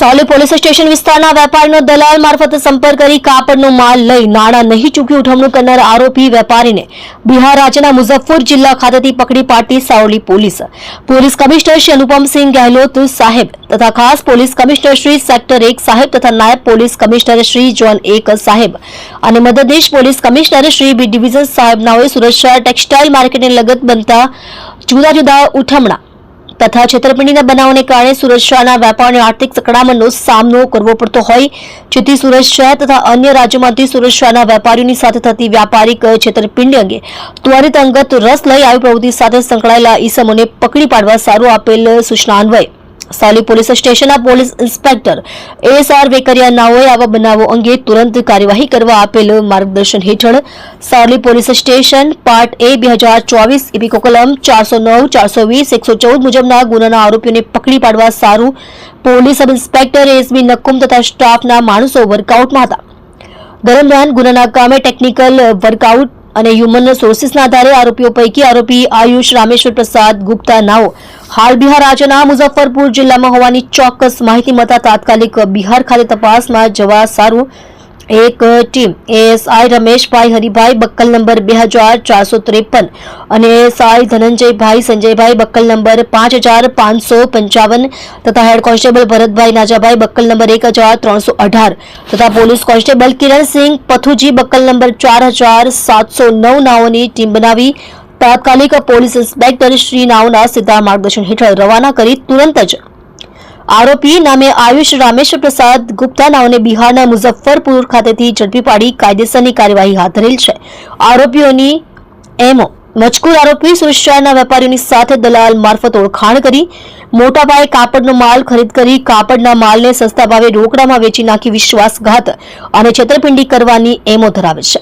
Savli police station વિસ્તારના વેપારીનો દલાલ મારફતે સંપર્ક કરી કાપડનો માલ લઈ નાણાં નહીં ચૂકવી ઉઠમણું કરનાર આરોપી વેપારીને બિહાર રાજ્યના મુઝફ્ફર જિલ્લા ખાતેથી પકડી પાડતી Savli police. Police commissioner Shri Anupamsinh Gehlot સાહેબ તથા ખાસ પોલીસ કમિશનર શ્રી સેક્ટર એક સાહેબ તથા નાયબ પોલીસ કમિશનર શ્રી જોન એક સાહેબ અને મદદનીશ police commissioner Shri B division સાહેબનાઓએ Surat શહેર ટેક્સટાઇલ માર્કેટને લગત બનતા જુદા જુદા ઉઠમણા તથા છેતરપિંડીના બનાવોને કારણે સુરત શહેરના વેપારને આર્થિક સંકળામણનો સામનો કરવો પડતો હોય, જેથી સુરત શહેર તથા અન્ય રાજ્યોમાંથી સુરત શહેરના વેપારીઓની સાથે થતી વ્યાપારિક છેતરપિંડી અંગે ત્વરિત અંગત રસ લઈ આવી પ્રવૃત્તિ સાથે સંકળાયેલા ઈસમોને પકડી પાડવા સારું આપેલ સૂચના અન્વયે સાલી પોલીસ સ્ટેશનના police inspector S R Vekaria નાઓએ આવા બનાવો અંગે તુરંત કાર્યવાહી કરવા આપેલ માર્ગદર્શન હેઠળ Savli police station part A બે હજાર ચોવીસ ઇપિકો કલમ ચારસો નવ, ચારસો વીસ, એકસો ચૌદ મુજબના ગુનાના આરોપીઓને પકડી પાડવા સારું police sub inspector S B Nakkum તથા સ્ટાફના માણસો વર્કઆઉટમાં હતા. દરમિયાન ગુનાના કામે ટેકનિકલ વર્કઆઉટ અને હ્યુમન સોર્સિસના આધારે આરોપીઓ પૈકી આરોપી આયુષ રામેશ્વર પ્રસાદ, ગુપ્તા નાઓ, હાલ બિહાર રાજ્યના મુઝફ્ફરપુર જિલ્લામાં હોવાની ચોક્કસ માહિતી મળતા તાત્કાલિક બિહાર ખાતે તપાસમાં જવા સારું એક team ASI Rameshbhai, Haribhai, buckle number બે હજાર ચારસો ત્રેપન અને એએસઆઈ ધનંજયભાઈ, સંજયભાઈ, બક્કલ નંબર પાંચ હજાર પાંચસો પંચાવન તથા head constable Bharatbhai Najabhai, buckle number એક હજાર ત્રણસો અઢાર તથા police constable Kiransinh Pathuji, buckle number ચાર હજાર સાતસો નવ નાઓની ટીમ બનાવી તાત્કાલિક પોલીસ ઇન્સ્પેક્ટર શ્રી નાઓના સીધા માર્ગદર્શન હેઠળ રવાના કરી તુરંત જ આરોપી નામે આયુષ રામેશ્વર પ્રસાદ ગુપ્તા નાઓને બિહારના મુઝફ્ફરપુર ખાતેથી ઝડપી પાડી કાયદેસરની કાર્યવાહી હાથ ધરેલ છે. આરોપીઓની એમો મજકૂર આરોપી સુરક્ષાના વેપારીઓની સાથે દલાલ મારફત ઓળખાણ કરી, મોટા પાયે કાપડનો માલ ખરીદ કરી, કાપડના માલને સસ્તા ભાવે રોકડામાં વેચી નાખી વિશ્વાસઘાત અને છેતરપિંડી કરવાની એમો ધરાવે છે.